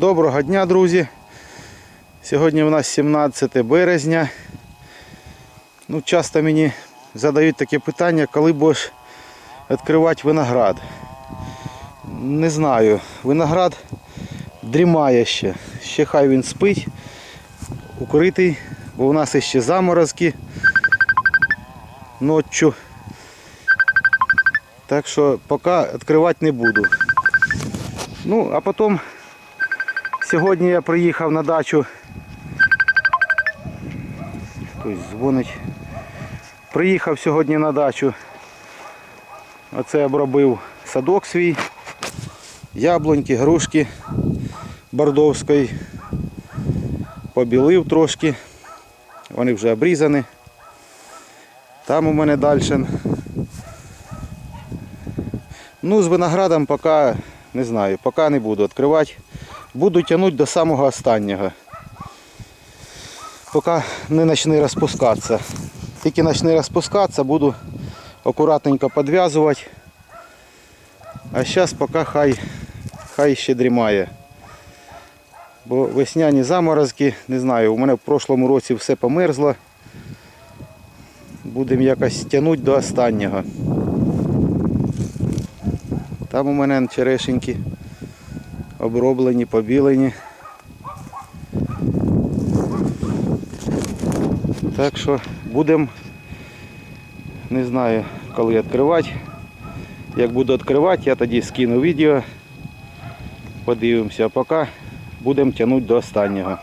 Доброго дня, друзі. Сьогодні у нас 17 березня. Ну, часто мені задають таке питання, коли будеш відкривати виноград. Не знаю. Виноград дрімає ще. Ще хай він спить, укритий, бо у нас ще заморозки ночью. Так що поки відкривати не буду. Ну, а потім сьогодні я приїхав на дачу. Хтось дзвонить. Приїхав сьогодні на дачу. Оце обробив садок свій. Яблуньки, грушки бордовської. Побілив трошки. Вони вже обрізані. Там у мене далі. Ну, з виноградом поки не знаю, поки не буду відкривати. Буду тягнути до самого останнього. Поки не почне розпускатися. Тільки почне розпускатися, буду акуратненько підв'язувати. А зараз поки хай, хай ще дрімає. Бо весняні заморозки, не знаю, у мене в прошлому році все померзло. Будемо якось тягнути до останнього. Там у мене черешеньки оброблені, побілені. Так що будемо, не знаю, коли відкривати. Як буду відкривати, я тоді скину відео. Подивимося, а поки будемо тягнути до останнього.